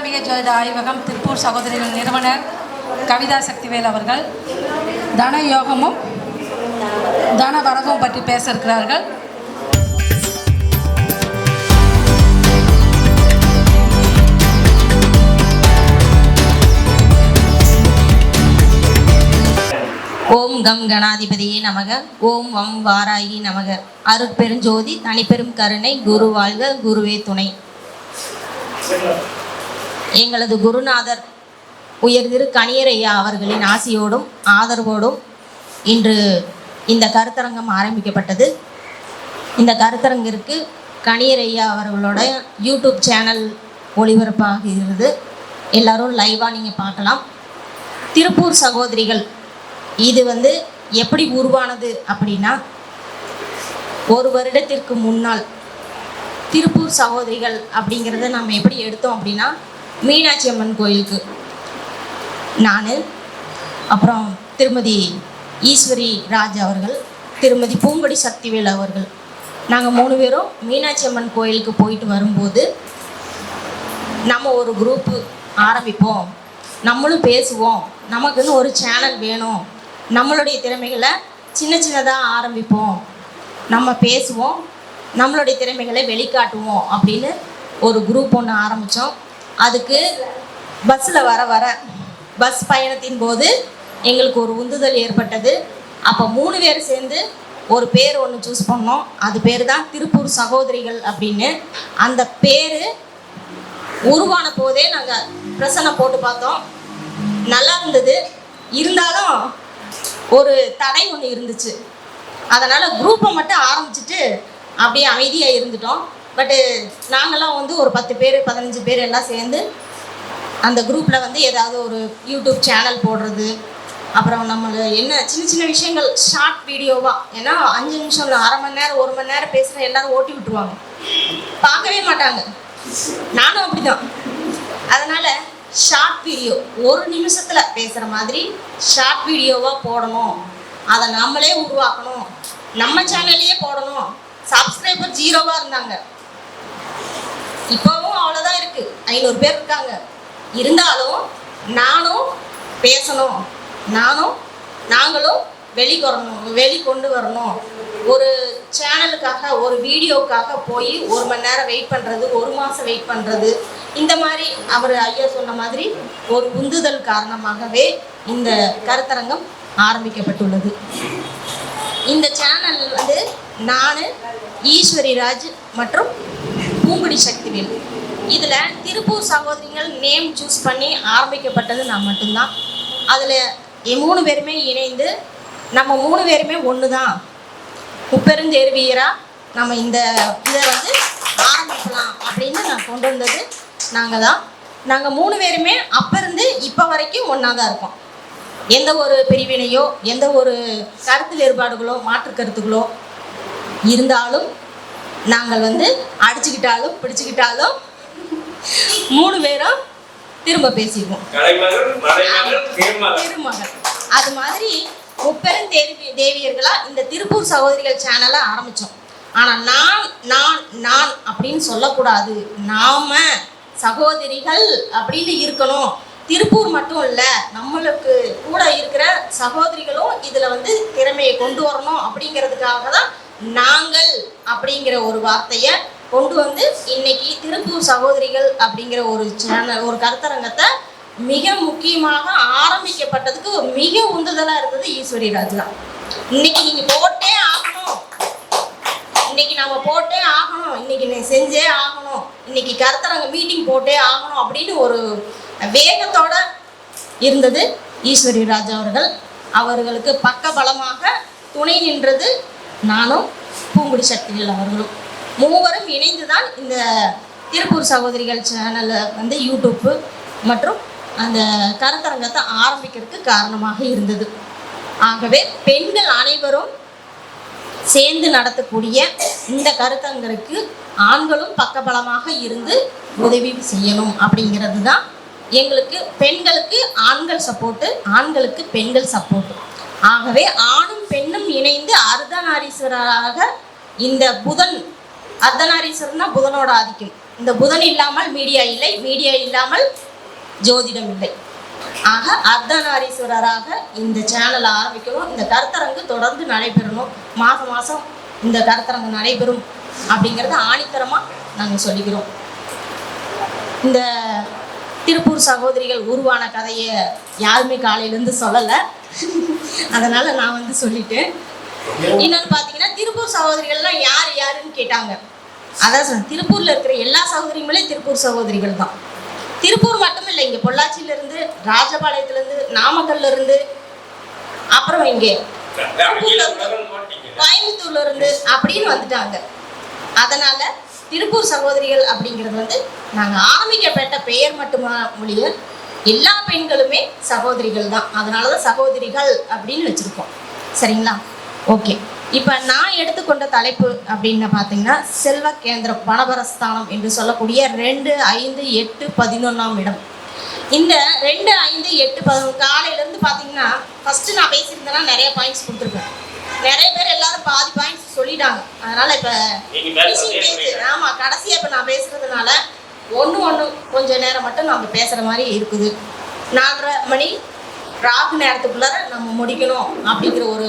மூகாம்பிகை ஜோதிட ஆய்வகம் திருப்பூர் சகோதரிகள் நிறுவனர் கவிதா சக்திவேல் அவர்கள். தன யோகமும் தன வரகும் பற்றி பேச இருக்கிறார்கள் ஓம் கம் கணாதிபதியே நமக. ஓம் வம் வாராயி நமக. அருட்பெருஞ்சோதி தனிப்பெரும் கருணை குரு வாழ்க குருவே துணை. எங்களது குருநாதர் உயர்திரு கணியரையா அவர்களின் ஆசியோடும் ஆதரவோடும் இன்று இந்த கருத்தரங்கம் ஆரம்பிக்கப்பட்டது. இந்த கருத்தரங்கிற்கு கணியரையா அவர்களோட யூடியூப் சேனல் ஒளிபரப்பாகிறது எல்லாரும் லைவாக நீங்கள் பார்க்கலாம். திருப்பூர் சகோதரிகள் இது வந்து எப்படி உருவானது அப்படின்னா ஒரு வருடத்திற்கு முன்னால் திருப்பூர் சகோதரிகள் அப்படிங்கிறத நம்ம எப்படி எடுத்தோம் அப்படின்னா மீனாட்சி அம்மன் கோயிலுக்கு. நான் அப்புறம் திருமதி ஈஸ்வரி ராஜ் அவர்கள் திருமதி பூங்கொடி சக்திவேல் அவர்கள். நாங்கள் மூணு பேரும் மீனாட்சி அம்மன் கோயிலுக்கு போயிட்டு வரும்போது நம்ம ஒரு குரூப்பு ஆரம்பிப்போம். நம்மளும் பேசுவோம். நமக்குன்னு ஒரு சேனல் வேணும். நம்மளுடைய திறமைகளை சின்ன சின்னதாக ஆரம்பிப்போம். நம்ம பேசுவோம். நம்மளுடைய திறமைகளை வெளிக்காட்டுவோம் அப்படின்னு ஒரு குரூப் ஒன்று ஆரம்பித்தோம் அதுக்கு பஸ்ஸில் வர வர பஸ் பயணத்தின் போது எங்களுக்கு ஒரு உந்துதல் ஏற்பட்டது. அப்போ மூணு பேர் சேர்ந்து ஒரு பேர் ஒன்று சூஸ் பண்ணோம். அது பேர் தான் திருப்பூர் சகோதரிகள் அப்படின்னு. அந்த பேர் உருவான போதே நாங்கள் பிரசனை போட்டு பார்த்தோம். நல்லா இருந்தது. இருந்தாலும் ஒரு தடை ஒன்று இருந்துச்சு. அதனால் குரூப்பை மட்டும் ஆரம்பிச்சிட்டு அப்படியே அமைதியாக இருந்துட்டோம். பட்டு நாங்களாம் வந்து ஒரு பத்து பேர் பதினஞ்சு பேர் எல்லாம் சேர்ந்து அந்த குரூப்பில் வந்து ஏதாவது ஒரு யூடியூப் சேனல் போடுறது. அப்புறம் நம்ம என்ன சின்ன சின்ன விஷயங்கள் ஷார்ட் வீடியோவாக ஏன்னா அஞ்சு நிமிஷம் இல்லை அரை மணி நேரம் ஒரு மணி நேரம் பேசுகிற எல்லாரும் ஓட்டி விட்டுருவாங்க. பார்க்கவே மாட்டாங்க. நானும் அப்படிதான். அதனால ஷார்ட் வீடியோ ஒரு நிமிஷத்தில் பேசுகிற மாதிரி ஷார்ட் வீடியோவாக போடணும். அதை நம்மளே உருவாக்கணும். நம்ம சேனல்லையே போடணும். சப்ஸ்கிரைபர் ஜீரோவாக இருந்தாங்க. இப்போவும் அவ்வளோதான் இருக்கு. ஐநூறு பேர் இருக்காங்க. இருந்தாலும் நானும் பேசணும். நானும் நாங்களும் வெளி வரணும் வெளி கொண்டு வரணும். ஒரு சேனலுக்காக ஒரு வீடியோக்காக போய் ஒரு மணி நேரம் வெயிட் பண்ணுறது ஒரு மாதம் வெயிட் பண்ணுறது இந்த மாதிரி அவர் ஐயா சொன்ன மாதிரி ஒரு உந்துதல் காரணமாகவே இந்த கருத்தரங்கம் ஆரம்பிக்கப்பட்டுள்ளது. இந்த சேனல் வந்து நான் ஈஸ்வரி ராஜ் மற்றும் பூங்குடி சக்திவேல் இதில் திருப்பூர் சகோதரிகள் நேம் சூஸ் பண்ணி ஆரம்பிக்கப்பட்டது நான் மட்டும்தான். அதில் மூணு பேருமே இணைந்து நம்ம மூணு பேருமே ஒன்று தான் முப்பெருந்தேர்வியரா நம்ம இந்த இதை வந்து ஆரம்பிக்கலாம் அப்படின்னு நான் கொண்டு வந்தது நாங்கள் தான் நாங்கள் மூணு பேருமே அப்போ இருந்து இப்போ வரைக்கும் ஒன்றா தான் இருக்கோம். எந்த ஒரு பிரிவினையோ எந்த ஒரு கருத்து வேறுபாடுகளோ மாற்று கருத்துகளோ இருந்தாலும் நாங்கள் வந்து அடிச்சுக்கிட்டாலும் பிடிச்சுக்கிட்டாலும் மூணு பேரும் திரும்ப பேசிக்குவோம். மலைமகள் திருமகள். அது மாதிரி முப்பெரும் தேவி தேவியர்களா இந்த திருப்பூர் சகோதரிகள் சேனலை ஆரம்பிச்சோம். ஆனா நான் நான் நான் அப்படின்னு சொல்லக்கூடாது. நாம சகோதரிகள் அப்படின்னு இருக்கணும். திருப்பூர் மட்டும் இல்ல நம்மளுக்கு கூட இருக்கிற சகோதரிகளும் இதுல வந்து திறமையை கொண்டு வரணும் அப்படிங்கிறதுக்காக தான் நாங்கள் அப்படிங்கிற ஒரு வார்த்தையை கொண்டு வந்து இன்னைக்கு திருப்பூர் சகோதரிகள் அப்படிங்கிற ஒரு சேனல் ஒரு கருத்தரங்கத்தை மிக முக்கியமாக ஆரம்பிக்கப்பட்டதுக்கு மிக உந்துதலா இருந்தது ஈஸ்வரி ராஜ் தான். இன்னைக்கு நீங்க போட்டே ஆகணும். இன்னைக்கு நாம போட்டே ஆகணும். இன்னைக்கு நீ செஞ்சே ஆகணும். இன்னைக்கு கருத்தரங்க மீட்டிங் போட்டே ஆகணும் அப்படின்னு ஒரு வேகத்தோட இருந்தது ஈஸ்வரி ராஜ் அவர்கள். அவர்களுக்கு பக்க பலமாக துணை நின்றது நானும் பூங்குடி சக்திகள் அவர்களும். மூவரும் இணைந்து தான் இந்த திருப்பூர் சகோதரிகள் சேனலில் வந்து யூடியூப்பு மற்றும் அந்த கருத்தரங்கத்தை ஆரம்பிக்கிறதுக்கு காரணமாக இருந்தது. ஆகவே பெண்கள் அனைவரும் சேர்ந்து நடத்தக்கூடிய இந்த கருத்தங்களுக்கு ஆண்களும் பக்கபலமாக இருந்து உதவி செய்யணும் அப்படிங்கிறது தான் எங்களுக்கு பெண்களுக்கு ஆண்கள் சப்போர்ட்டு ஆண்களுக்கு பெண்கள் சப்போர்ட்டு ஆகவே ஆணும் பெண்ணும் இணைந்து அர்த்தநாரீஸ்வரராக இந்த புதன் அர்த்தநாரீஸ்வரர்னா புதனோட ஆதிக்கம். இந்த புதன் இல்லாமல் மீடியா இல்லை மீடியா இல்லாமல் ஜோதிடம் இல்லை. ஆக அர்த்தநாரீஸ்வரராக இந்த சேனலை ஆரம்பிக்கணும். இந்த கருத்தரங்கு தொடர்ந்து நடைபெறணும். மாதம் மாதம் இந்த கருத்தரங்கு நடைபெறும் அப்படிங்கிறத ஆணித்தரமாக நாங்கள் சொல்லிக்கிறோம். இந்த திருப்பூர் சகோதரிகள் உருவான கதையை யாருமே காலையிலேருந்து சொல்லலை. அதனால் நான் வந்து சொல்லிட்டேன். இன்னொன்று பார்த்தீங்கன்னா திருப்பூர் சகோதரிகள்லாம் யார் யாருன்னு கேட்டாங்க. அதான் சொன்னேன் திருப்பூரில் இருக்கிற எல்லா சகோதரிகளே திருப்பூர் சகோதரிகள் தான். திருப்பூர் மட்டும் இல்லை இங்கே பொள்ளாச்சியிலேருந்து ராஜபாளையத்துலேருந்து நாமக்கல்லேருந்து அப்புறம் இங்கே அகில உலகம் போட்டீங்க கோயம்புத்தூர்ல இருந்து அப்படின்னு வந்துட்டாங்க. அதனால திருப்பூர் சகோதரிகள் அப்படிங்கிறது வந்து நாங்கள் ஆரம்பிக்கப்பட்ட பெயர் மட்டுமா ஒழிய எல்லா பெண்களுமே சகோதரிகள் தான். அதனால தான் சகோதரிகள் அப்படின்னு வச்சுருக்கோம். சரிங்களா? ஓகே. இப்போ நான் எடுத்துக்கொண்ட தலைப்பு அப்படின்னு பார்த்தீங்கன்னா செல்வ கேந்திரம் பணபரஸ்தானம் என்று சொல்லக்கூடிய ரெண்டு ஐந்து எட்டு பதினொன்றாம் இடம். இந்த ரெண்டு ஐந்து எட்டு பதினொன்று காலையிலேருந்து பார்த்தீங்கன்னா ஃபஸ்ட்டு நான் பேசியிருந்தேன்னா நிறைய பாயிண்ட்ஸ் கொடுத்துருக்கேன் நிறைய பேர் எல்லாரும் பாதி பாயிண்ட்ஸ் சொல்லிட்டாங்க. அதனால் இப்போ ஆமாம் கடைசியாக இப்போ நான் பேசுகிறதுனால ஒன்று ஒன்று கொஞ்ச நேரம் மட்டும் நம்ம பேசுகிற மாதிரி இருக்குது. நாலரை மணி ராகு நேரத்துக்குள்ளார நம்ம முடிக்கணும் அப்படிங்கிற ஒரு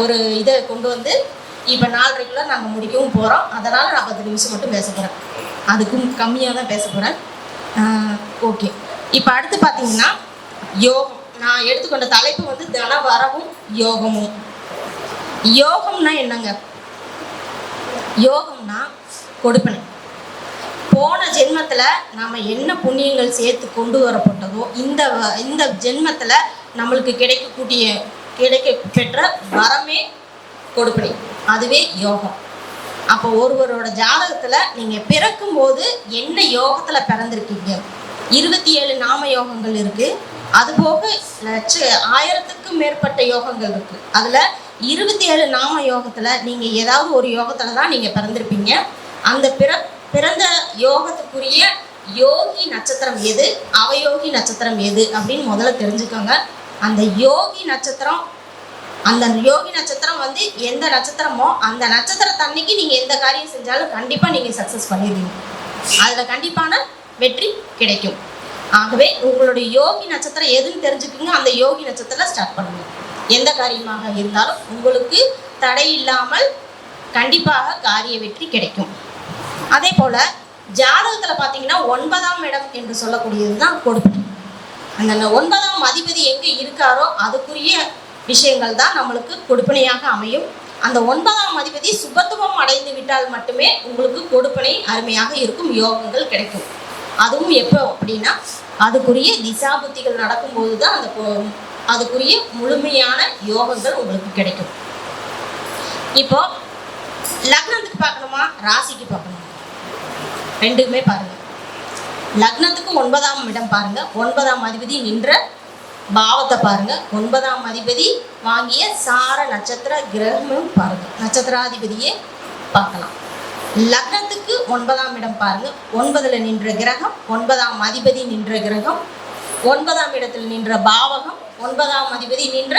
ஒரு இதை கொண்டு வந்து இப்போ நாலரைக்குள்ள நாங்கள் முடிக்கவும் போகிறோம் அதனால் நான் பத்து நிமிஷம் மட்டும் பேச போகிறேன் அதுக்கும் கம்மியாக தான் பேச போகிறேன் ஓகே. இப்போ அடுத்து பார்த்தீங்கன்னா யோகம். நான் எடுத்துக்கொண்ட தலைப்பு வந்து தனவரவும் யோகமும். யோகம்னா என்னங்க? யோகம்னா கொடுப்பனை. போன ஜென்மத்தில் நம்ம என்ன புண்ணியங்கள் சேர்த்து கொண்டு வரப்பட்டதோ இந்த இந்த ஜென்மத்தில் நம்மளுக்கு கிடைக்கக்கூடிய கிடைக்க பெற்ற வரமே கொடுப்பனை. அதுவே யோகம். அப்போ ஒருவரோட ஜாதகத்தில் நீங்கள் பிறக்கும்போது என்ன யோகத்தில் பிறந்திருக்கீங்க? இருபத்தி ஏழு நாம யோகங்கள் இருக்குது அதுபோக லட்ச ஆயிரத்துக்கும் மேற்பட்ட யோகங்கள் இருக்குது அதில் இருபத்தி ஏழு நாம யோகத்தில் நீங்கள் ஏதாவது ஒரு யோகத்தில் தான் நீங்கள் பிறந்திருப்பீங்க. அந்த பிற பிறந்த யோகத்துக்குரிய யோகி நட்சத்திரம் எது? அவயோகி நட்சத்திரம் எது? அப்படின்னு முதல்ல தெரிஞ்சுக்கோங்க. அந்த யோகி நட்சத்திரம் அந்த யோகி நட்சத்திரம் வந்து எந்த நட்சத்திரமோ அந்த நட்சத்திரத்தன்னைக்கு நீங்கள் எந்த காரியம் செஞ்சாலும் கண்டிப்பாக நீங்கள் சக்ஸஸ் பண்ணிடுவீங்க. அதில் கண்டிப்பான வெற்றி கிடைக்கும். ஆகவே உங்களுடைய யோகி நட்சத்திரம் எதுன்னு தெரிஞ்சுக்கோங்க. அந்த யோகி நட்சத்திரம் ஸ்டார்ட் பண்ணுங்க. எந்த காரியமாக இருந்தாலும் உங்களுக்கு தடை இல்லாமல் கண்டிப்பாக காரிய வெற்றி கிடைக்கும். அதே போல் ஜாதகத்தில் பார்த்தீங்கன்னா ஒன்பதாம் இடம் என்று சொல்லக்கூடியது தான் கொடுப்பனை அந்த ஒன்பதாம் அதிபதி எங்கே இருக்காரோ அதுக்குரிய விஷயங்கள் தான் நம்மளுக்கு கொடுப்பனையாக அமையும். அந்த ஒன்பதாம் அதிபதி சுபத்துவம் அடைந்து விட்டால் மட்டுமே உங்களுக்கு கொடுப்பனை அருமையாக இருக்கும் யோகங்கள் கிடைக்கும். அதுவும் எப்போ அப்படின்னா அதுக்குரிய திசாபுத்திகள் நடக்கும்போது தான் அந்த அதுக்குரிய முழுமையான யோகங்கள் உங்களுக்கு கிடைக்கும். இப்போ லக்னத்துக்கு பார்க்கணுமா? ராசிக்கு பார்க்கணுமா? ரெண்டுமே பாருங்க. லக்னத்துக்கு ஒன்பதாம் இடம் பாருங்க. ஒன்பதாம் அதிபதி நின்ற பாவத்தை பாருங்க. ஒன்பதாம் அதிபதி வாங்கிய சார நட்சத்திர கிரகமும் பாருங்க. நட்சத்திராதிபதியே பார்க்கலாம். லக்னத்துக்கு ஒன்பதாம் இடம் பாருங்க. ஒன்பதுல நின்ற கிரகம் ஒன்பதாம் அதிபதி நின்ற கிரகம் ஒன்பதாம் இடத்தில் நின்ற பாவகம் ஒன்பதாம் அதிபதி நின்ற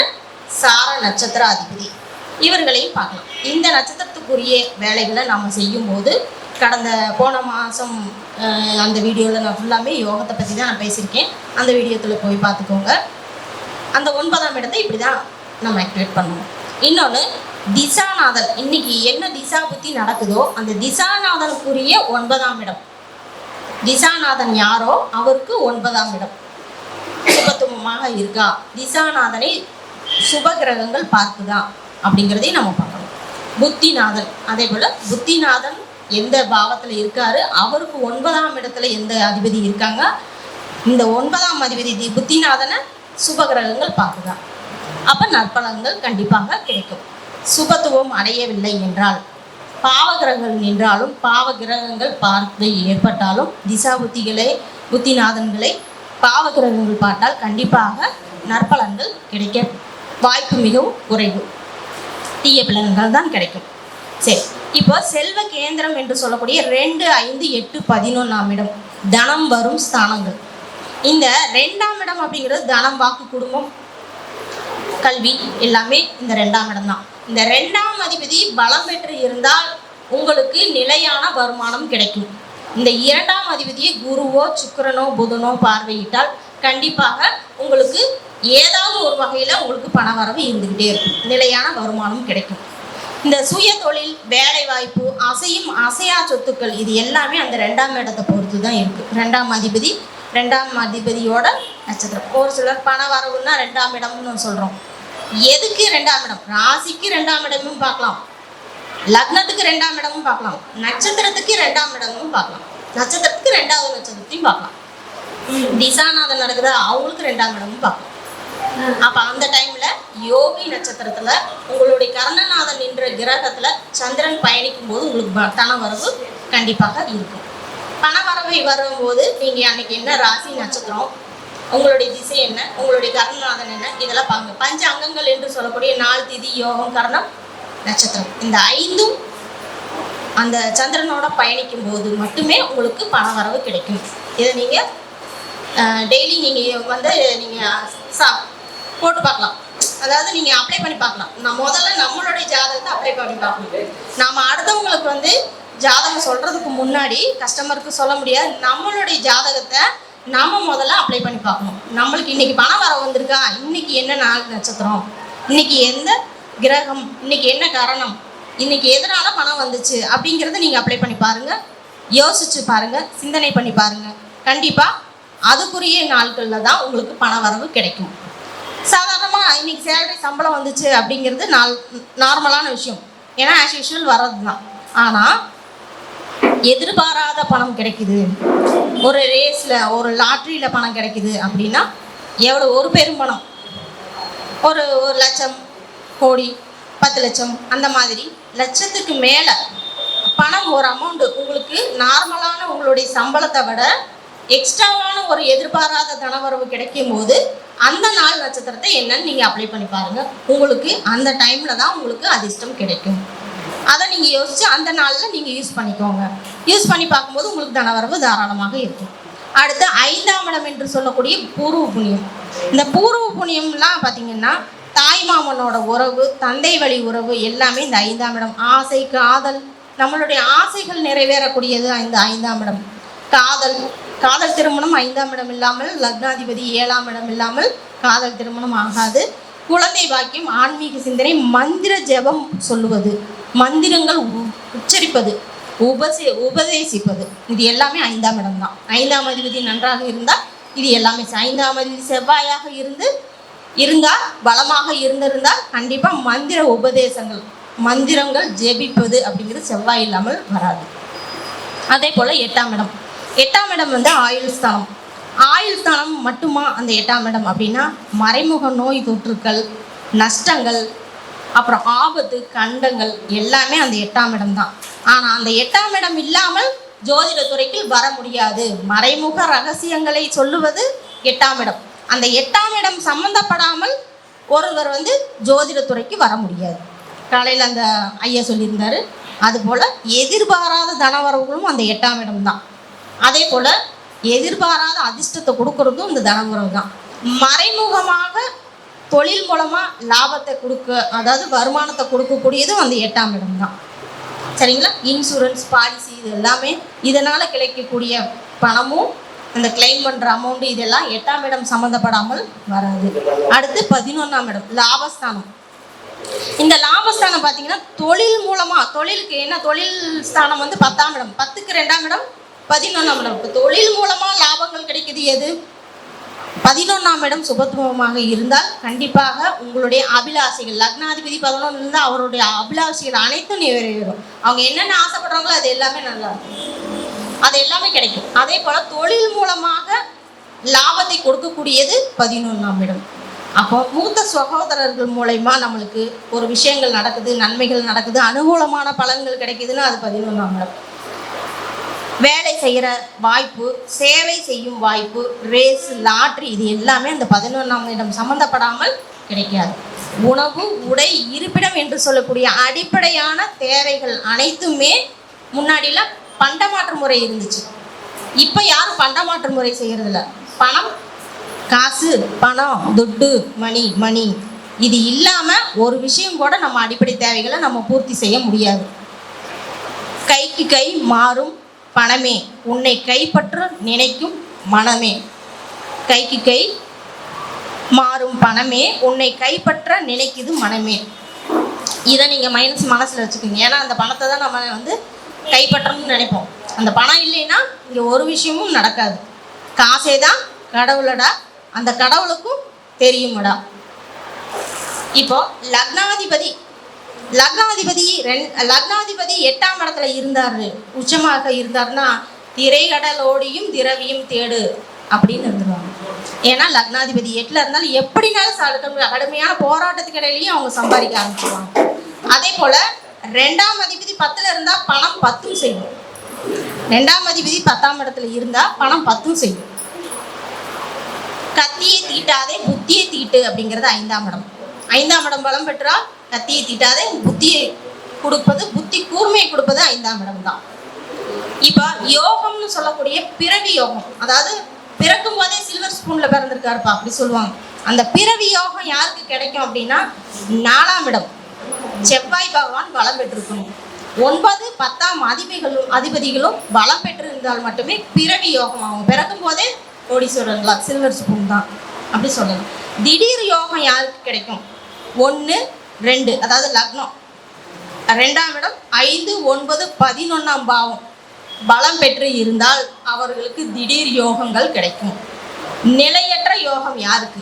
சார நட்சத்திர அதிபதி இவர்களையும் பார்க்கலாம். இந்த நட்சத்திரத்துக்குரிய வேலைகளை நாம் செய்யும்போது கடந்த போன மாதம் அந்த வீடியோவில் நான் ஃபுல்லாமே யோகத்தை பற்றி தான் நான் பேசியிருக்கேன். அந்த வீடியோத்தில் போய் பார்த்துக்கோங்க. அந்த ஒன்பதாம் இடத்தை இப்படி தான் நம்ம ஆக்டிவேட் பண்ணுவோம். இன்னொன்று திசாநாதன். இன்னைக்கு என்ன திசா புத்தி நடக்குதோ அந்த திசாநாதனுக்குரிய ஒன்பதாம் இடம். திசாநாதன் யாரோ? அவருக்கு ஒன்பதாம் இடம். சுபத்துவமாக இருக்கா? திசாநாதனை சுப கிரகங்கள் பார்க்குதா? அப்படிங்கிறதையும் நம்ம பார்க்கணும். புத்திநாதன். அதே போல் புத்திநாதன் எந்த பாவத்தில் இருக்காரு? அவருக்கு ஒன்பதாம் இடத்துல எந்த அதிபதி இருக்காங்க? இந்த ஒன்பதாம் அதிபதி தி- புத்திநாதனை சுப கிரகங்கள் பார்க்குதா? அப்போ நற்பலன்கள் கண்டிப்பாக கிடைக்கும். சுபத்துவம் அடையவில்லை என்றால் பாவகிரகங்கள் நின்றாலும் பாவ கிரகங்கள் பார்த்து ஏற்பட்டாலும் திசா புத்திகளை புத்திநாதன்களை பாவகிரகங்கள் பார்த்தால் கண்டிப்பாக நற்பலன்கள் கிடைக்க வாய்ப்பு மிகவும் குறைவு. தீய பலன்கள் தான் கிடைக்கும். சரி இப்போ செல்வ கேந்திரம் என்று சொல்லக்கூடிய ரெண்டு ஐந்து எட்டு பதினொன்றாம் இடம். தனம் வரும் ஸ்தானங்கள். இந்த ரெண்டாம் இடம் அப்படிங்கிறது தனம் வாக்கு குடும்பம் கல்வி எல்லாமே இந்த ரெண்டாம் இடம் தான். இந்த ரெண்டாம் அதிபதி பலம் பெற்று இருந்தால் உங்களுக்கு நிலையான வருமானம் கிடைக்கும். இந்த இரண்டாம் அதிபதியை குருவோ சுக்கிரனோ புதனோ பார்வையிட்டால் கண்டிப்பாக உங்களுக்கு ஏதாவது ஒரு வகையில் உங்களுக்கு பண வரவு இருந்துக்கிட்டே இருக்கும். நிலையான வருமானம் கிடைக்கும். இந்த சுய தொழில் வேலை வாய்ப்பு அசையும் அசையா சொத்துக்கள் இது எல்லாமே அந்த ரெண்டாம் இடத்தை பொறுத்து தான் இருக்குது ரெண்டாம் அதிபதி ரெண்டாம் அதிபதியோட நட்சத்திரம். ஒரு சிலர் பண வரவுன்னா ரெண்டாம் இடம்னு சொல்கிறோம் எதுக்கு ரெண்டாம் இடம்? ராசிக்கு ரெண்டாம் இடமும் பார்க்கலாம். லக்னத்துக்கு ரெண்டாம் இடமும் பார்க்கலாம். நட்சத்திரத்துக்கு ரெண்டாம் இடமும் பார்க்கலாம். நட்சத்திரத்துக்கு ரெண்டாவது நட்சத்திரத்தையும் பார்க்கலாம். திசாநாதம் நடக்குதா அவங்களுக்கு ரெண்டாம் இடமும் பார்க்கலாம். அப்ப அந்த டைம்ல யோகி நட்சத்திரத்துல உங்களுடைய கர்ணநாதன் என்ற கிரகத்துல சந்திரன் பயணிக்கும் போது உங்களுக்கு பணவரவு கண்டிப்பாக இருக்கும். பணவரவை வரும்போது நீங்க அன்னைக்கு என்ன ராசி நட்சத்திரம் உங்களுடைய திசை என்ன உங்களுடைய கர்ணநாதன் என்ன இதெல்லாம் பாருங்க. பஞ்ச அங்கங்கள் என்று சொல்லக்கூடிய நாள் திதி யோகம் கர்ணம் நட்சத்திரம். இந்த ஐந்தும் அந்த சந்திரனோட பயணிக்கும் போது மட்டுமே உங்களுக்கு பண வரவு கிடைக்கும். இதை நீங்கள் டெய்லி நீங்கள் வந்து நீங்கள் சா போட்டு பார்க்கலாம். அதாவது நீங்கள் அப்ளை பண்ணி பார்க்கலாம். நான் முதல்ல நம்மளுடைய ஜாதகத்தை அப்ளை பண்ணி பார்க்கணும். நாம் அடுத்தவங்களுக்கு வந்து ஜாதகம் சொல்கிறதுக்கு முன்னாடி கஸ்டமருக்கு சொல்ல முடியாது. நம்மளுடைய ஜாதகத்தை நாம முதல்ல அப்ளை பண்ணி பார்க்கணும். நம்மளுக்கு இன்னைக்கு பணம் வர வந்திருக்கா? இன்னைக்கு என்ன நாள் நட்சத்திரம்? இன்னைக்கு எந்த கிரகம் இன்னைக்கு என்ன காரணம்? இன்னைக்கு எதனால பணம் வந்துச்சு? அப்படிங்கிறத நீங்கள் அப்ளை பண்ணி பாருங்க. யோசிச்சு பாருங்க. சிந்தனை பண்ணி பாருங்க. கண்டிப்பா அதுக்குரிய நாட்களில் தான் உங்களுக்கு பண வரவு கிடைக்கும். சாதாரணமாக இன்னைக்கு சேலரி சம்பளம் வந்துச்சு அப்படிங்கிறது நாள் நார்மலான விஷயம். ஏன்னா ஆஸ் யூஷுவல் வர்றது தான் ஆனால் எதிர்பாராத பணம் கிடைக்குது. ஒரு ரேஸில் ஒரு லாட்ரியில் பணம் கிடைக்குது அப்படின்னா எவ்வளோ ஒரு பெரும் பணம். ஒரு ஒரு லட்சம் கோடி பத்து லட்சம் அந்த மாதிரி லட்சத்துக்கு மேலே பணம் ஒரு அமௌண்ட்டு உங்களுக்கு நார்மலான உங்களுடைய சம்பளத்தை விட எக்ஸ்ட்ராவான ஒரு எதிர்பாராத தனவரவு கிடைக்கும் போது அந்த நாள் நட்சத்திரத்தை என்னன்னு நீங்கள் அப்ளை பண்ணி பாருங்கள் உங்களுக்கு அந்த டைமில் தான் உங்களுக்கு அதிர்ஷ்டம் கிடைக்கும். அதை நீங்கள் யோசித்து அந்த நாளில் நீங்கள் யூஸ் பண்ணிக்கோங்க. யூஸ் பண்ணி பார்க்கும்போது உங்களுக்கு தனவரவு தாராளமாக இருக்கும். அடுத்து ஐந்தாம் இடம் என்று சொல்லக்கூடிய பூர்வ புண்ணியம். இந்த பூர்வ புண்ணியம்லாம் பார்த்தீங்கன்னா தாய் மாமனோட உறவு தந்தை வழி உறவு எல்லாமே இந்த ஐந்தாம் இடம். ஆசை காதல். நம்மளுடைய ஆசைகள் நிறைவேறக்கூடியது இந்த ஐந்தாம் இடம். காதல். காதல் திருமணம் ஐந்தாம் இடம் இல்லாமல் லக்னாதிபதி ஏழாம் இடம் இல்லாமல் காதல் திருமணம் ஆகாது. குழந்தை பாக்கியம் ஆன்மீக சிந்தனை மந்திர ஜெபம் சொல்லுவது. மந்திரங்கள் உச்சரிப்பது உபசே உபதேசிப்பது. இது எல்லாமே ஐந்தாம் இடம் தான். ஐந்தாம் அதிபதி நன்றாக இருந்தால் இது எல்லாமே ஐந்தாம் அதிபதி செவ்வாயாக இருந்து இருந்தால் பலமாக இருந்திருந்தால் கண்டிப்பாக மந்திர உபதேசங்கள் மந்திரங்கள் ஜெபிப்பது அப்படிங்கிறது செவ்வாய் இல்லாமல் வராது. அதே போல் எட்டாம் இடம். எட்டாம் இடம் வந்து ஆயுள் ஸ்தானம். ஆயுள் ஸ்தானம் மட்டுமா அந்த எட்டாம் இடம் அப்படின்னா மறைமுக நோய் தொற்றுக்கள் நஷ்டங்கள் அப்புறம் ஆபத்து கண்டங்கள் எல்லாமே அந்த எட்டாம் இடம் தான். ஆனால் அந்த எட்டாம் இடம் இல்லாமல் ஜோதிட துறைக்கு வர முடியாது. மறைமுக ரகசியங்களை சொல்லுவது எட்டாம் இடம். அந்த எட்டாம் இடம் சம்மந்தப்படாமல் ஒருவர் வந்து ஜோதிடத்துறைக்கு வர முடியாது. காலையில் அந்த ஐயா சொல்லியிருந்தாரு அதுபோல் எதிர்பாராத தனவரவுகளும் அந்த எட்டாம் இடம் தான். அதே போல் எதிர்பாராத அதிர்ஷ்டத்தை கொடுக்கறதும் இந்த தனவரவு தான். மறைமுகமாக தொழில் மூலமாக லாபத்தை கொடுக்க அதாவது வருமானத்தை கொடுக்கக்கூடியதும் அந்த எட்டாம் இடம் தான். சரிங்களா? இன்சூரன்ஸ் பாலிசி இது எல்லாமே இதனால் கிடைக்கக்கூடிய பணமும் அந்த கிளைம் பண்ணுற அமௌண்ட் இதெல்லாம் எட்டாம் இடம் சம்மந்தப்படாமல் வராது. அடுத்து பதினொன்றாம் இடம் லாபஸ்தானம். இந்த லாபஸ்தானம் பார்த்தீங்கன்னா தொழில் மூலமாக தொழிலுக்கு என்ன தொழில் ஸ்தானம் வந்து பத்தாம் இடம் பத்துக்கு ரெண்டாம் இடம் பதினொன்றாம் இடம். இப்போ தொழில் மூலமாக லாபங்கள் கிடைக்குது எது? பதினொன்றாம் இடம் சுபத்துவமாக இருந்தால் கண்டிப்பாக உங்களுடைய அபிலாசைகள் லக்னாதிபதி பதினொன்று இருந்தால் அவருடைய அபிலாசைகள் அனைத்தும் நிறைவேறும். அவங்க என்னென்ன ஆசைப்படுறாங்களோ அது எல்லாமே நல்லா இருக்கும். அது எல்லாமே கிடைக்கும். அதே போல் தொழில் மூலமாக லாபத்தை கொடுக்கக்கூடியது பதினொன்றாம் இடம். அப்போ மூத்த சகோதரர்கள் மூலயமா நம்மளுக்கு ஒரு விஷயங்கள் நடக்குது நன்மைகள் நடக்குது அனுகூலமான பலன்கள் கிடைக்குதுன்னா அது பதினொன்றாம் இடம். வேலை செய்கிற வாய்ப்பு சேவை செய்யும் வாய்ப்பு ரேஸ் லாட்ரி இது எல்லாமே அந்த பதினொன்றாம் இடம் சம்மந்தப்படாமல் கிடைக்காது. உணவு உடை இருப்பிடம் என்று சொல்லக்கூடிய அடிப்படையான தேவைகள் அனைத்துமே முன்னாடிலாம் பண்டமாற்று முறை இருந்துச்சு. இப்போ யாரும் பண்டமாற்று முறை செய்கிறதில்ல பணம் காசு பணம் துட்டு மணி மணி. இது இல்லாமல் ஒரு விஷயம் கூட நம்ம அடிப்படை தேவைகளை நம்ம பூர்த்தி செய்ய முடியாது. கைக்கு கை மாறும் பணமே. உன்னை கைப்பற்ற நினைக்கும் மனமே. கைக்கு கை மாறும் பணமே. உன்னை கைப்பற்ற நினைக்குது மனமே. இதை நீங்கள் மைனஸ் மனசில் வச்சுக்கோங்க. ஏன்னா அந்த பணத்தை தான் நம்ம வந்து கைப்பற்றணும்னு நினைப்போம். அந்த பணம் இல்லைன்னா இங்கே ஒரு விஷயமும் நடக்காது. காசே தான் கடவுளடா அந்த கடவுளுக்கும் தெரியுமடா. இப்போ லக்னாதிபதி லக்னாதிபதி ரெண் லக்னாதிபதி எட்டாம் இடத்துல இருந்தார். உச்சமாக இருந்தார்னா திரைகடலோடியும் திரவியும் தேடு அப்படின்னு இருந்துருவாங்க. ஏன்னா லக்னாதிபதி எட்டில் இருந்தாலும் எப்படினாலும் ச- கடுமையான போராட்டத்துக்கு இடையிலையும் அவங்க சம்பாதிக்க ஆரம்பிச்சிருவாங்க. அதே போல் ரெண்டாம் அதிபதி பத்தில் இருந்தால் பணம் பத்தும் செய்யும். ரெண்டாம் அதிபதி பத்தாம் இடத்துல இருந்தால் பணம் பத்தும் செய்யும். கத்தியை தீட்டாதே புத்தியை தீட்டு அப்படிங்கிறது ஐந்தாம் இடம். ஐந்தாம் இடம் பலம் பெற்றால் கத்தியை தீட்டாதே புத்தியை கொடுப்பது புத்தி கூர்மையை கொடுப்பது ஐந்தாம் இடம் தான். இப்போ யோகம்னு சொல்லக்கூடிய பிறவி யோகம் அதாவது பிறக்கும் போதே சில்வர் ஸ்பூன்ல பிறந்திருக்காருப்பா அப்படி சொல்லுவாங்க. அந்த பிறவி யோகம் யாருக்கு கிடைக்கும் அப்படின்னா நாலாம் இடம். செவ்வாய் பகவான் பலம் பெற்றிருக்கணும். ஒன்பது பத்தாம் அதிபதிகளும் அதிபதிகளும் பலம் பெற்றிருந்தால் மட்டுமே பிறவி யோகம் ஆகும். பிறக்கும் போதே கோடீஸ்வரர்களா சில்வர் ஸ்பூன் தான். அப்படி சொல்லலாம் திடீர் யோகம் யாருக்கு கிடைக்கும்? ஒன்று ரெண்டு அதாவது லக்னம். ரெண்டாம் இடம் ஐந்து ஒன்பது பதினொன்றாம் பாவம். பலம் பெற்று இருந்தால் அவர்களுக்கு திடீர் யோகங்கள் கிடைக்கும். நிலையற்ற யோகம் யாருக்கு?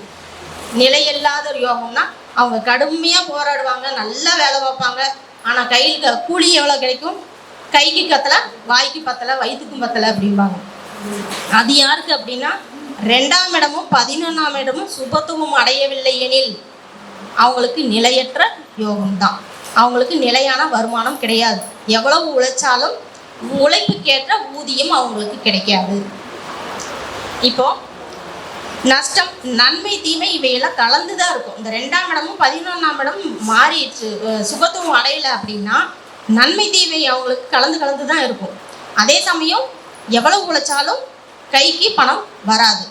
நிலையில்லாத யோகம்னா அவங்க கடுமையாக போராடுவாங்க நல்லா வேலை பார்ப்பாங்க. ஆனால் கையில் க- கூலி எவ்வளோ கிடைக்கும்? கைக்கு கத்தலை வாய்க்கு பத்தலை வயிற்றுக்கும் பத்தலை அப்படிம்பாங்க. அது யாருக்கு அப்படின்னா ரெண்டாம் இடமும் பதினொன்றாம் இடமும் சுபத்துவம் அடையவில்லை எனில் அவங்களுக்கு நிலையற்ற யோகம்தான் அவங்களுக்கு நிலையான வருமானம் கிடையாது. எவ்வளவு உழைச்சாலும் உழைப்புக்கேற்ற ஊதியம் அவங்களுக்கு கிடைக்காது. இப்போது நஷ்டம் நன்மை தீமை இவையெல்லாம் கலந்து தான் இருக்கும். இந்த ரெண்டாம் இடமும் பதினொன்றாம் இடமும் மாறிடுச்சு. சுகத்துவம் அடையலை அப்படின்னா நன்மை தீமை அவங்களுக்கு கலந்து கலந்து தான் இருக்கும். அதே சமயம் எவ்வளவு உழைச்சாலும் கைக்கு பணம் வராது.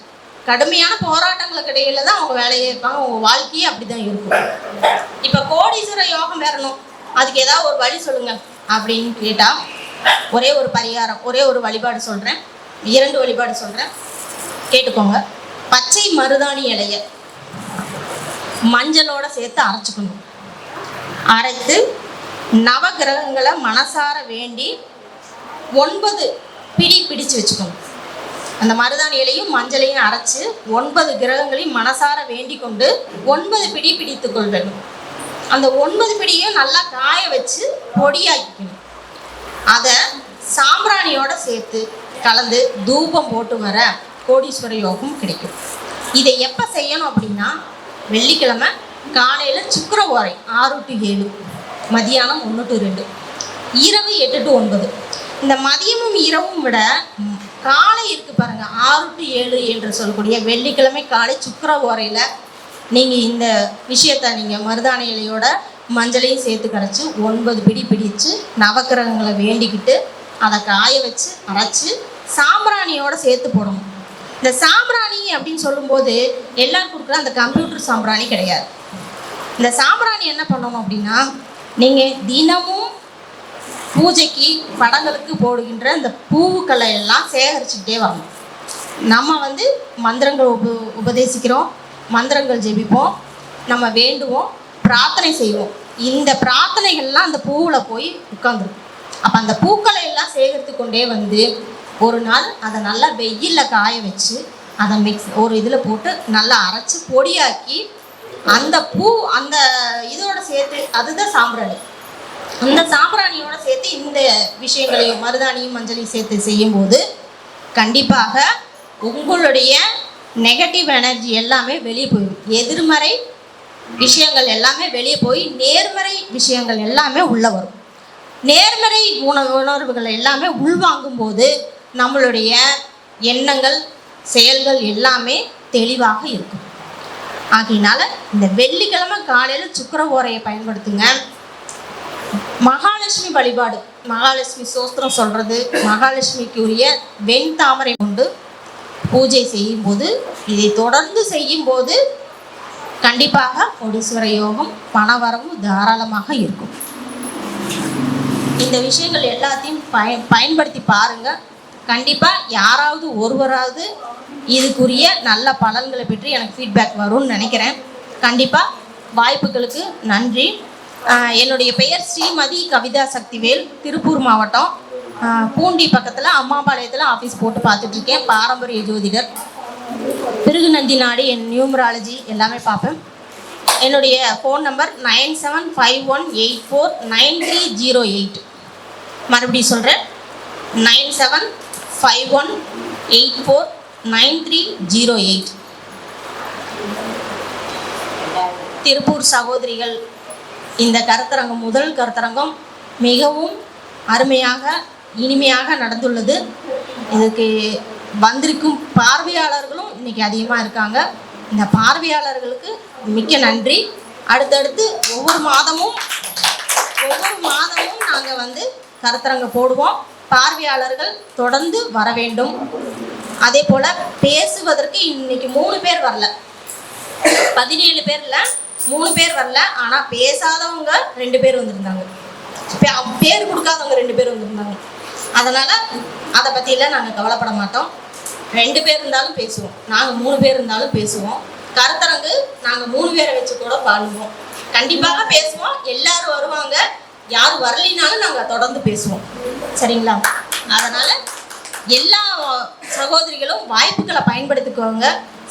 கடுமையான போராட்டங்களுக்கு இடையில தான் அவங்க வேலையே இருப்பாங்க. அவங்க வாழ்க்கையே அப்படிதான் இருக்கும். இப்போ கோடீஸ்வர யோகம் வரணும். அதுக்கு ஏதாவது ஒரு வழி சொல்லுங்க அப்படின்னு கேட்டால் ஒரே ஒரு பரிகாரம் ஒரே ஒரு வழிபாடு சொல்கிறேன் இரண்டு வழிபாடு சொல்கிறேன் கேட்டுக்கோங்க. பச்சை மருதாணி இலைய மஞ்சளோட சேர்த்து அரைச்சிக்கணும். அரைத்து நவகிரகங்களை மனசார வேண்டி ஒன்பது பிடி பிடிச்சு வச்சுக்கணும். அந்த மருதாணி இலையும் மஞ்சளையும் அரைச்சு ஒன்பது கிரகங்களையும் மனசார வேண்டி கொண்டு ஒன்பது பிடி பிடித்து கொள்ளணும். அந்த ஒன்பது பிடியும் நல்லா காய வச்சு பொடியாக்கிக்கணும். அதை சாம்பிராணியோட சேர்த்து கலந்து தூபம் போட்டு வர கோடீஸ்வர யோகம் கிடைக்கும். இதை எப்போ செய்யணும் அப்படின்னா வெள்ளிக்கிழமை காலையில் சுக்கர ஓரை ஆறு டு ஏழு மதியானம் ஒன்று டு ரெண்டு இரவு எட்டு டு ஒன்பது. இந்த மதியமும் இரவும் விட காலை இருக்கு பாருங்க ஆறு டு ஏழு என்று சொல்லக்கூடிய வெள்ளிக்கிழமை காலை சுக்கர ஓரையில் நீங்கள் இந்த விஷயத்தை நீங்கள் மருதாணி இலையோட மஞ்சளையும் சேர்த்து கரைச்சி ஒன்பது பிடி பிடிச்சு நவக்கிரகங்களை வேண்டிக்கிட்டு அதை காய வச்சு அரைச்சி சாம்பிராணியோட சேர்த்து போடணும். இந்த சாம்பிராணி அப்படின்னு சொல்லும்போது எல்லாரும் கொடுக்குற அந்த கம்ப்யூட்டர் சாம்பிராணி கிடையாது. இந்த சாம்பிராணி என்ன பண்ணணும் அப்படின்னா நீங்கள் தினமும் பூஜைக்கு படங்களுக்கு போடுகின்ற அந்த பூவுக்களை எல்லாம் சேகரிச்சுக்கிட்டே வரணும் நம்ம வந்து மந்திரங்கள் உப உபதேசிக்கிறோம் மந்திரங்கள் ஜெபிப்போம் நம்ம வேண்டுவோம் பிரார்த்தனை செய்வோம். இந்த பிரார்த்தனைகள்லாம் அந்த பூவில் போய் உட்காந்துரும் அப்போ அந்த பூக்களை எல்லாம் சேகரித்து கொண்டே வந்து ஒரு நாள் அதை நல்லா வெயிலில் காய வச்சு அதை மிக்ஸ் ஒரு இதில் போட்டு நல்லா அரைச்சி பொடியாக்கி அந்த பூ அந்த இதோட சேர்த்து அதுதான் சாம்பிராணி. அந்த சாம்பிராணியோட சேர்த்து இந்த விஷயங்களையும் மருதாணியும் மஞ்சளையும் சேர்த்து செய்யும்போது கண்டிப்பாக உங்களுடைய நெகட்டிவ் எனர்ஜி எல்லாமே வெளியே போயிடும். எதிர்மறை விஷயங்கள் எல்லாமே வெளியே போய் நேர்மறை விஷயங்கள் எல்லாமே உள்ளே வரும். நேர்மறை உண உணர்வுகள் எல்லாமே உள்வாங்கும் போது நம்மளுடைய எண்ணங்கள் செயல்கள் எல்லாமே தெளிவாக இருக்கும். ஆகையினால இந்த வெள்ளிக்கிழமை காலையில் சுக்கர ஓரையை பயன்படுத்துங்க. மகாலட்சுமி வழிபாடு மகாலட்சுமி சோஸ்திரம் சொல்கிறது மகாலட்சுமிக்கு உரிய வெண் தாமரை கொண்டு பூஜை செய்யும்போது இதை தொடர்ந்து செய்யும்போது கண்டிப்பாக கோடீஸ்வர யோகம் பணவரவும் தாராளமாக இருக்கும். இந்த விஷயங்கள் எல்லாத்தையும் பயன் பயன்படுத்தி பாருங்கள் கண்டிப்பாக யாராவது ஒருவராவது இதுக்குரிய நல்ல பலன்களை பற்றி எனக்கு ஃபீட்பேக் வரும்னு நினைக்கிறேன். கண்டிப்பாக வாய்ப்புகளுக்கு நன்றி. என்னுடைய பெயர் ஸ்ரீமதி கவிதா சக்திவேல் திருப்பூர் மாவட்டம். பூண்டி பக்கத்தில் அம்மாபாளையத்தில் ஆஃபீஸ் போட்டு பார்த்துட்ருக்கேன். பாரம்பரிய ஜோதிடர். பிருகுநந்தி நாடி என் நியூமராலஜி எல்லாமே பார்ப்பேன். என்னுடைய phone number nine seven five one eight four nine three zero eight. மறுபடியும் சொல்கிறேன் nine seven five one eight four nine three zero eight Tiruppur சகோதரிகள் இந்த கருத்தரங்கம் முதல் கருத்தரங்கம் மிகவும் அருமையாக இனிமையாக நடந்துள்ளது. இதுக்கு வந்திருக்கும் பார்வையாளர்களும் இன்றைக்கி அதிகமாக இருக்காங்க. இந்த பார்வையாளர்களுக்கு மிக்க நன்றி. அடுத்தடுத்து ஒவ்வொரு மாதமும் ஒவ்வொரு மாதமும் நாங்கள் வந்து கருத்தரங்க போடுவோம். பார்வையாளர்கள் தொடர்ந்து வர வேண்டும். அதே போல் பேசுவதற்கு இன்னைக்கு மூணு பேர் வரல. பதினேழு பேர்ல மூணு பேர் வரல. ஆனால் பேசாதவங்க ரெண்டு பேர் வந்திருந்தாங்க. பே- பேர் கொடுக்காதவங்க ரெண்டு பேர் வந்திருந்தாங்க. அதனால் அதை பற்றியெல்லாம் நாங்கள் கவலைப்பட மாட்டோம். ரெண்டு பேர் இருந்தாலும் பேசுவோம். நாங்கள் மூணு பேர் இருந்தாலும் பேசுவோம். கருத்தரங்கு நாங்கள் மூணு பேரை வச்சு கூட பாடுவோம். கண்டிப்பாக பேசுவோம். எல்லாரும் வருவாங்க. யார் வரலினாலும் நாங்கள் தொடர்ந்து பேசுவோம். சரிங்களா? அதனால் எல்லா சகோதரிகளும் வாய்ப்புகளை பயன்படுத்திக்கோங்க.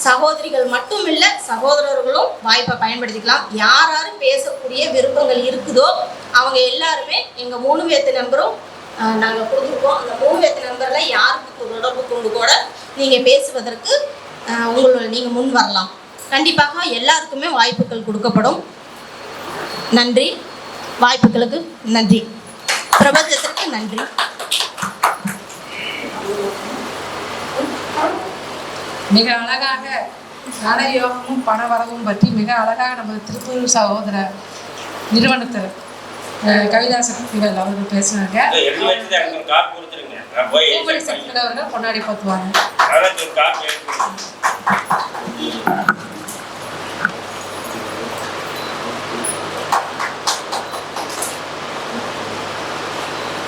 சகோதரிகள் மட்டும் இல்லை சகோதரர்களும் வாய்ப்பை பயன்படுத்திக்கலாம். யார் யாரும் பேசக்கூடிய விருப்பங்கள் இருக்குதோ அவங்க எல்லாருமே எங்கள் மூணு பேத்து நம்பரும் நாங்கள் கொடுத்துருக்கோம். அந்த மூணு பேத்து நம்பரில் யாருக்கு தொடர்பு கொண்டு கூட நீங்கள் பேசுவதற்கு ஆஹ், உங்களோட நீங்கள் முன் வரலாம். கண்டிப்பாக எல்லாருக்குமே வாய்ப்புகள் கொடுக்கப்படும். நன்றி. வாய்ப்புகளுக்கு நன்றி. பிரபஞ்சத்திற்கு நன்றி. மிக அழகாக தனயோகமும் பணவரவும் பற்றி மிக அழகாக நமது திருப்பூர் சகோதர நிறுவனத்தில் கவிதா சக்திகள் அவர்கள் பேசினாங்க. அவர்கள் கொண்டாடி பார்த்துவாங்க